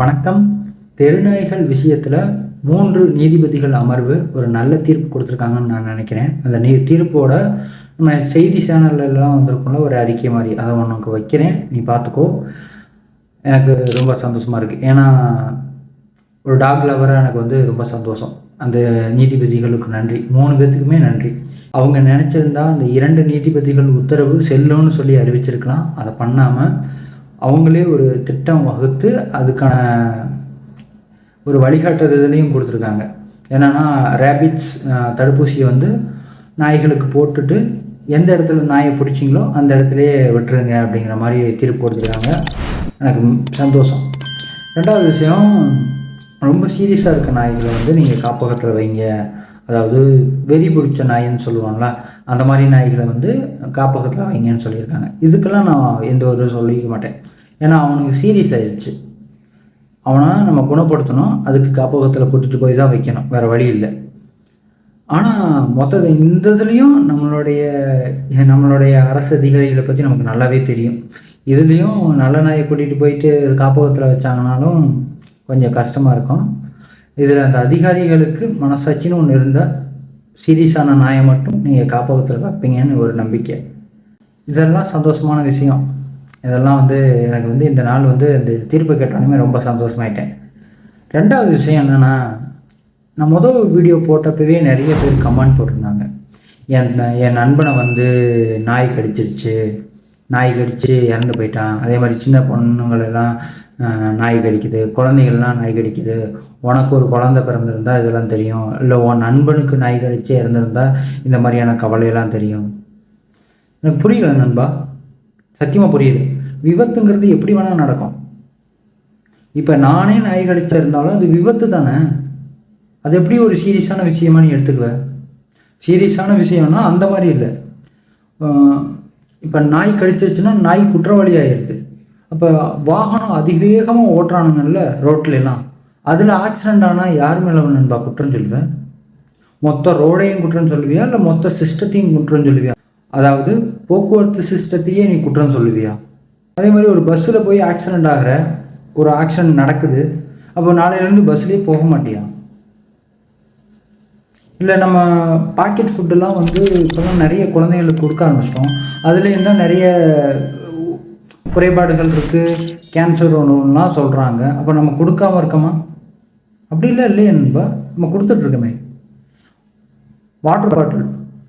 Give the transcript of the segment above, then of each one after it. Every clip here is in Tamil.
வணக்கம். தெருநாய்கள் விஷயத்தில் மூன்று நீதிபதிகள் அமர்வு ஒரு நல்ல தீர்ப்பு கொடுத்துருக்காங்கன்னு நான் நினைக்கிறேன். அந்த நீ தீர்ப்போட நம்ம செய்தி சேனல்லலாம் வந்திருக்கோம்ல ஒரு அறிக்கை மாதிரி. அதை உனக்கு வைக்கிறேன். நீ பார்த்துக்கோ. எனக்கு ரொம்ப சந்தோஷமாக இருக்குது ஏன்னா ஒரு டாக் லவராக எனக்கு வந்து ரொம்ப சந்தோஷம். அந்த நீதிபதிகளுக்கு நன்றி. மூணு பேர்த்துக்குமே நன்றி. அவங்க நினச்சிருந்தா அந்த இரண்டு நீதிபதிகள் உத்தரவு செல்லும்னு சொல்லி அறிவிச்சிருக்கலாம். அதை பண்ணாமல் அவங்களே ஒரு திட்டம் வகுத்து அதுக்கான ஒரு வழிகாட்டுறதுலையும் கொடுத்துருக்காங்க. என்னென்னா ரேபிட்ஸ் தடுப்பூசியை வந்து நாய்களுக்கு போட்டுட்டு எந்த இடத்துல நாயை பிடிச்சிங்களோ அந்த இடத்துலையே விட்டுருங்க அப்படிங்கிற மாதிரி தீர்ப்பு கொடுத்துருக்காங்க. எனக்கு சந்தோஷம். ரெண்டாவது விஷயம் ரொம்ப சீரியஸாக இருக்க நாய்களை வந்து நீங்கள் காப்பகத்தில் வைங்க. அதாவது வெறி பிடிச்ச நாயின்னு சொல்லுவாங்களா அந்த மாதிரி நாய்களை வந்து காப்பகத்தில் வைங்கன்னு சொல்லியிருக்காங்க. இதுக்கெல்லாம் நான் எந்த ஒரு சொல்லிக்க மாட்டேன். ஏன்னா அவனுக்கு சீரியஸ் ஆயிடுச்சு. அவனை நம்ம குணப்படுத்தணும். அதுக்கு காப்பகத்தில் கூட்டிகிட்டு போய் தான் வைக்கணும். வேறு வழி இல்லை. ஆனால் மொத்த இந்த இதுலேயும் நம்மளுடைய நம்மளுடைய அரசு அதிகாரிகளை பற்றி நமக்கு நல்லாவே தெரியும். இதுலேயும் நல்ல நாயை கூட்டிகிட்டு போயிட்டு காப்பகத்தில் வச்சாங்கனாலும் கொஞ்சம் கஷ்டமாக இருக்கும். இதில் அந்த அதிகாரிகளுக்கு மனசாட்சின்னு ஒன்று இருந்தால் சீரியஸான நாயை மட்டும் நீங்கள் காப்பகத்தில் காப்பீங்கன்னு ஒரு நம்பிக்கை. இதெல்லாம் சந்தோஷமான விஷயம். இதெல்லாம் வந்து எனக்கு வந்து இந்த நாள் வந்து இந்த தீர்ப்பு கேட்டோன்னே ரொம்ப சந்தோஷமாயிட்டேன். ரெண்டாவது விஷயம் என்னென்னா நான் முதல் வீடியோ போட்டப்பவே நிறைய பேர் கமெண்ட் போட்டிருந்தாங்க. என் என் நண்பனை வந்து நாய் கடிச்சிருச்சு. நாய் கடித்து இறந்து போயிட்டான். அதே மாதிரி சின்ன பொண்ணுங்களெல்லாம் நாய் கடிக்குது. குழந்தைகள்லாம் நாய் கடிக்குது. உனக்கு ஒரு குழந்த பிறந்திருந்தால் இதெல்லாம் தெரியும். இல்லை உன் நண்பனுக்கு நாய் கடித்து இறந்துருந்தா இந்த மாதிரியான கவலையெல்லாம் தெரியும். எனக்கு புரியல நண்பா. சத்தியமாக புரியுது விபத்துங்கிறது எப்படி வேணால் நடக்கும். இப்போ நானே நாய் கடிச்சிருந்தாலும் அது விபத்து தானே? அது எப்படி ஒரு சீரியஸான விஷயமா நீ எடுத்துக்குவேன் சீரியஸான விஷயம்னா அந்த மாதிரி இல்லை. இப்போ நாய் கடிச்சிருச்சுன்னா நாய் குற்றவாளி ஆயிடுது அப்போ வாகனம் அதிவேகமாக ஓட்டுறானுங்கல்ல ரோட்லலாம் அதில் ஆக்சிடெண்ட் ஆனால் யார் மேலே நண்பா குற்றம் சொல்லுவேன் மொத்த ரோடையும் குற்றம் சொல்லுவியா? இல்லை மொத்த சிஸ்டத்தையும் குற்றம் சொல்லுவியா? அதாவது போக்குவரத்து சிஸ்டத்தையே நீ குற்றம் சொல்லுவியா? அதே மாதிரி ஒரு பஸ்ஸில் போய் ஆக்சிடெண்ட் ஆகிற ஒரு ஆக்சிடெண்ட் நடக்குது அப்போ நாளையிலேருந்து பஸ்லேயே போக மாட்டியா? இல்லை நம்ம பாக்கெட் ஃபுட்டெல்லாம் வந்து இப்போலாம் நிறைய குழந்தைங்களுக்கு கொடுக்க ஆரம்பிச்சிட்டோம். அதுலேயும் தான் நிறைய குறைபாடுகள் இருக்குது கேன்சர் ஒன்றுலாம் சொல்கிறாங்க அப்போ நம்ம கொடுக்காம இருக்கோமா? அப்படி இல்லை இல்லையே நண்பா. நம்ம கொடுத்துட்ருக்கோமே water bottle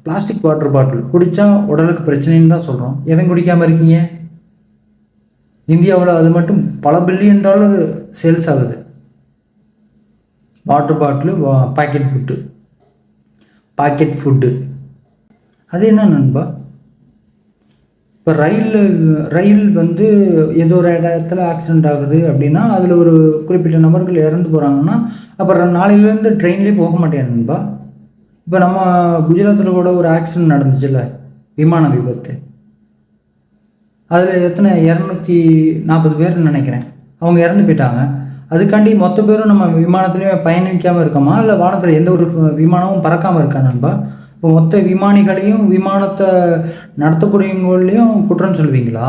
plastic water bottle குடித்தா உடலுக்கு பிரச்சனைன்னு தான் சொல்கிறோம் எவன் குடிக்காமல் இருக்கீங்க? இந்தியாவில் அது மட்டும் பல பில்லியன் டாலர் சேல்ஸ் ஆகுது. Water bottle packet food packet food அது என்ன நண்பா? இப்போ ரயில் ரயில் வந்து ஏதோ ஒரு இடத்துல ஆக்சிடெண்ட் ஆகுது அப்படின்னா அதில் ஒரு குறிப்பிட்ட நபர்கள் இறந்து போகிறாங்கன்னா அப்புறம் நாளையிலேருந்து ட்ரெயின்லேயே போக மாட்டேன் நண்பா. இப்போ நம்ம குஜராத்தில் கூட ஒரு ஆக்சிடெண்ட் நடந்துச்சுல்ல விமான விபத்து. அதில் எத்தனை இரநூத்தி நாற்பது பேர்னு நினைக்கிறேன். அவங்க இறந்து போயிட்டாங்க. அதுக்காண்டி மொத்த பேரும் நம்ம விமானத்துலேயுமே பயணிக்காமல் இருக்கோமா? இல்லை வானத்தில் எந்த ஒரு விமானமும் பறக்காமல் இருக்கா நண்பா? இப்போ மொத்த விமானிகளையும் விமானத்தை நடத்தக்கூடியவங்களையும் குற்றம் சொல்வீங்களா?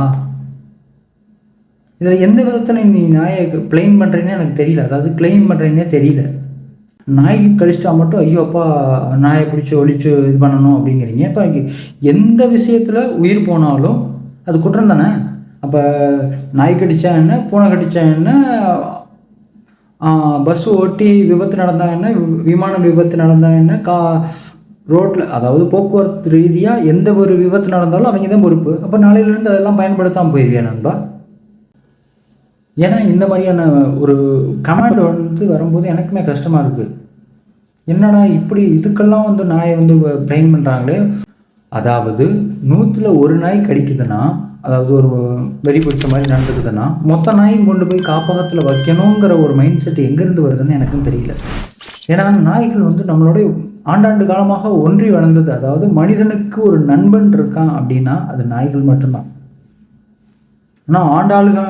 இதில் எந்த விதத்தில் நீ நாயை கிளைம் பண்ணுறேன்னே எனக்கு தெரியல. அதாவது கிளைம் பண்ணுறீங்கன்னே தெரியல. நாய் கழிச்சிட்டா மட்டும் ஐயோ அப்பா நாயை பிடிச்சி ஒழிச்சு இது பண்ணணும் அப்படிங்கிறீங்க. இப்போ எந்த விஷயத்தில் உயிர் போனாலும் அது குற்றம் தானே? அப்போ நாய் கடித்தா என்ன? பூனை கடித்தா என்ன? பஸ் ஓட்டி விபத்து நடந்தால் என்ன? விமான விபத்து நடந்தால் என்ன? கா ரோட்டில் அதாவது போக்குவரத்து ரீதியாக எந்த ஒரு விபத்து நடந்தாலும் அவங்க தான் பொறுப்பு. அப்போ நாளையிலேருந்து அதெல்லாம் பயன்படுத்தாமல் போயிருவேன் நண்பா? ஏன்னா இந்த மாதிரியான ஒரு கமாண்ட் வந்து வரும்போது எனக்குமே கஷ்டமாக இருக்குது என்னடா இப்படி இதுக்கெல்லாம் வந்து நாயை வந்து பிளைன் பண்ணுறாங்களே அதாவது நூற்றில் ஒரு நாய் கடிக்குதுன்னா அதாவது ஒரு வெறி பிடிச்ச மாதிரி நடந்துக்குதுன்னா மொத்த நாயும் கொண்டு போய் காப்பகத்தில் வைக்கணுங்கிற ஒரு மைண்ட் செட் எங்கேருந்து வருதுன்னு எனக்கும் தெரியல. ஏன்னா நாய்கள் வந்து நம்மளுடைய ஆண்டாண்டு காலமாக ஒன்றி வளர்ந்தது. அதாவது மனிதனுக்கு ஒரு நண்பன் இருக்கான் அப்படின்னா அது நாய்கள் மட்டும்தான். ஆனால் ஆண்டாளுக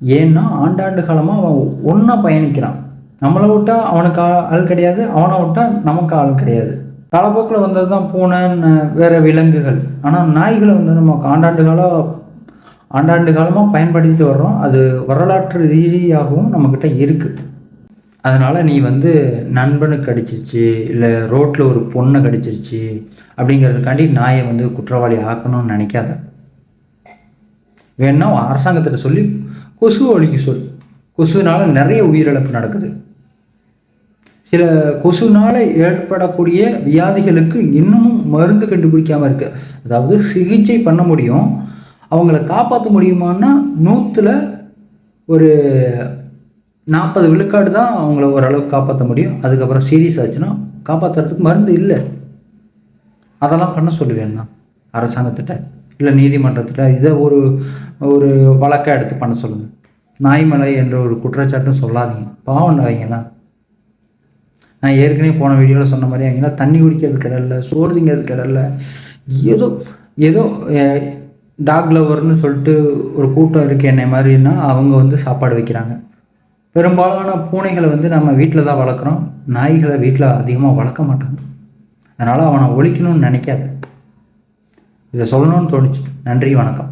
ஏன்னா ஆண்டாண்டு காலமாக அவன் ஒன்றா பயணிக்கிறான். நம்மளை விட்டால் அவனுக்கு ஆள் கிடையாது அவனை விட்டால் நமக்கு ஆள் கிடையாது. காலப்போக்கில் வந்தது தான் பூனை வேறு விலங்குகள். ஆனால் நாய்களை வந்து நம்ம ஆண்டாண்டு காலம் ஆண்டாண்டு காலமாக பயன்படுத்திட்டு வர்றோம். அது வரலாற்று ரீதியாகவும் நம்மக்கிட்ட இருக்குது அதனால் நீ வந்து நண்பனுக்கு கடிச்சிருச்சு இல்லை ரோட்டில் ஒரு பொண்ணை கடிச்சிருச்சு அப்படிங்கிறதுக்காண்டி நாயை வந்து குற்றவாளி ஆக்கணும்னு நினைக்காத. வேணா அரசாங்கத்திட்ட சொல்லி கொசு ஒழிக்க சொல். கொசுனால் நிறைய உயிரிழப்பு நடக்குது. சில கொசுனால் ஏற்படக்கூடிய வியாதிகளுக்கு இன்னமும் மருந்து கண்டுபிடிக்காமல் இருக்குது அதாவது சிகிச்சை பண்ண முடியும். அவங்கள காப்பாற்ற முடியுமான்னா நூற்றில் ஒரு நாற்பது விழுக்காடு தான் அவங்கள ஓரளவுக்கு காப்பாற்ற முடியும். அதுக்கப்புறம் சீரியஸ் ஆச்சுன்னா காப்பாற்றுறதுக்கு மருந்து இல்லை. அதெல்லாம் பண்ண சொல்லுவேன் நான். அரசாங்கத்திட்ட இல்லை நீதிமன்றத்திட்ட இதை ஒரு ஒரு வழக்காக எடுத்து பண்ண சொல்லுங்கள் நாய்மலை என்ற ஒரு குற்றச்சாட்டும் சொல்லாதீங்க. பாவம் அவங்கெல்லாம். நான் ஏற்கனவே போன வீடியோவில் சொன்ன மாதிரி அவங்கெல்லாம் தண்ணி குடிக்கிறது கிடல சோறு திங்கிறது கிடல ஏதோ ஏதோ டாக் லவர்னு சொல்லிட்டு ஒரு கூட்டம் இருக்குது என்னை மாதிரின்னா அவங்க வந்து சாப்பாடு வைக்கிறாங்க. பெரும்பாலான பூனைகளை வந்து நம்ம வீட்டில் தான் வளர்க்குறோம். நாய்களை வீட்டில் அதிகமாக வளர்க்க மாட்டாங்க அதனால் அவனை ஒழிக்கணும்னு நினைக்காத. இதை சொல்லணும்னு தோணுச்சு. நன்றி வணக்கம்.